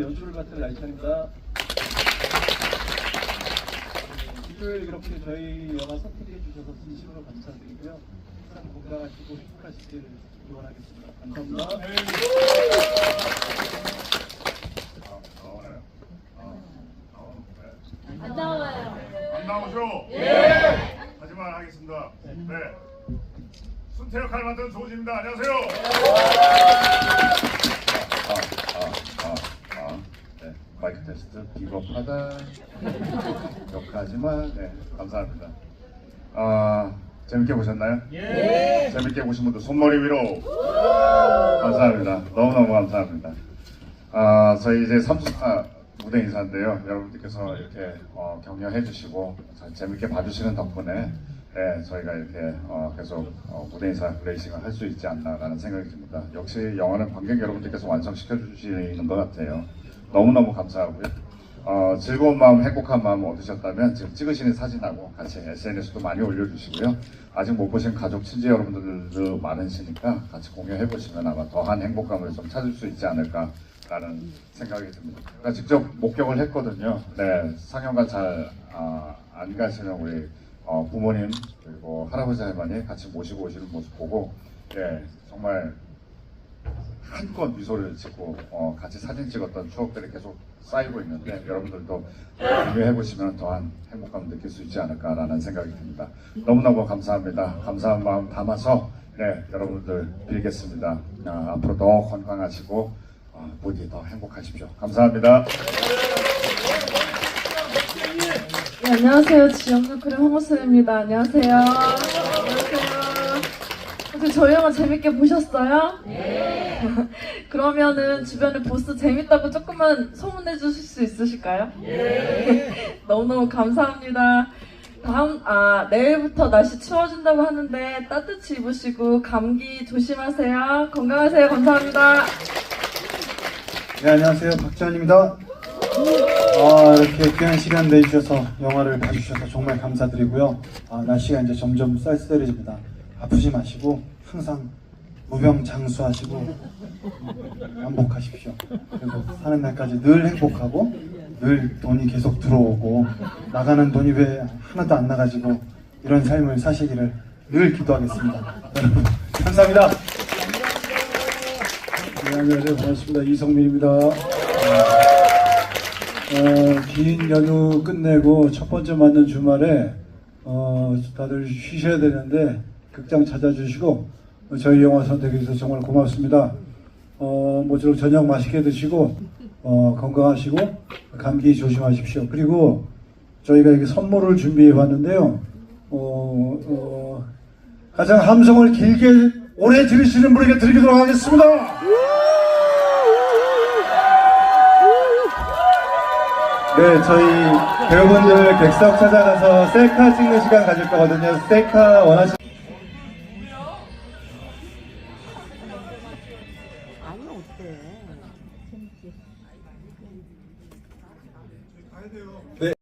연출을 맡은 라이찬입니다. 일요일 이렇게 저희 영화 선택해 주셔서 진심으로 감사드리고요. 항상 건강하시고 행복하시길 기원하겠습니다. 감사합니다. 안 나와요. 안 나오죠? 예. 하지만 하겠습니다. 네. 순태 역할 맡은 조지입니다. 안녕하세요. 아, 아, 네. 마이크 테스트. 비겁하다. 욕하지만 네 감사합니다. 아 재밌게 보셨나요? 예. 재밌게 보신 분들 손머리 위로. 감사합니다. 너무너무 감사합니다. 아 저희 이제 3차 무대 인사인데요. 여러분들께서 이렇게 어, 격려해 주시고 잘 재밌게 봐주시는 덕분에 네, 저희가 이렇게 어, 계속 어, 무대 인사 레이싱을 할 수 있지 않나라는 생각이 듭니다. 역시 영화는 관객 여러분들께서 완성시켜 주시는 것 같아요. 너무너무 감사하고요. 어, 즐거운 마음, 행복한 마음 얻으셨다면 지금 찍으시는 사진하고 같이 SNS도 많이 올려주시고요. 아직 못 보신 가족, 친지 여러분들도 많으시니까 같이 공유해 보시면 아마 더한 행복감을 좀 찾을 수 있지 않을까라는 생각이 듭니다. 제가 직접 목격을 했거든요. 네, 상영관 잘안 가시는 우리 어, 부모님 그리고 할아버지 할머니 같이 모시고 오시는 모습 보고 예, 정말 한껏 미소를 짓고 어, 같이 사진 찍었던 추억들이 계속 쌓이고 있는데 여러분들도 공유해 보시면 더한 행복감을 느낄 수 있지 않을까라는 생각이 듭니다. 너무너무 감사합니다. 감사한 마음 담아서 네, 여러분들 빌겠습니다. 아, 앞으로 더 건강하시고 어, 부디 더 행복하십시오. 감사합니다. 네, 안녕하세요. 지영도 그림 홍보쌤입니다. 안녕하세요. 안녕하세요. 혹시 저희 영화 재밌게 보셨어요? 네. 그러면은 주변에 보스 재밌다고 조금만 소문해 주실 수 있으실까요? 네. 너무너무 감사합니다. 다음, 아, 내일부터 날씨 추워진다고 하는데 따뜻히 입으시고 감기 조심하세요. 건강하세요. 감사합니다. 네, 안녕하세요. 박지원입니다. 아, 이렇게 귀한 시간 내주셔서 영화를 봐주셔서 정말 감사드리고요. 아, 날씨가 이제 점점 쌀쌀해집니다. 아프지 마시고 항상 무병장수하시고 행복하십시오. 그리고 사는 날까지 늘 행복하고 늘 돈이 계속 들어오고 나가는 돈이 왜 하나도 안 나가지고 이런 삶을 사시기를 늘 기도하겠습니다. 여러분 감사합니다. 네, 안녕하세요. 반갑습니다. 이성민입니다. 어, 긴 연휴 끝내고 첫 번째 맞는 주말에 어, 다들 쉬셔야 되는데 극장 찾아주시고 어, 저희 영화 선택해 주셔서 정말 고맙습니다. 어, 모쪼록 저녁 맛있게 드시고 어, 건강하시고 감기 조심하십시오. 그리고 저희가 이게 선물을 준비해 봤는데요. 어, 어, 가장 함성을 길게 오래 들으시는 분에게 드리도록 하겠습니다. 네, 저희 배우분들 객석 찾아가서 셀카 찍는 시간 가질 거거든요. 셀카 원하시는 아니 어때? 네,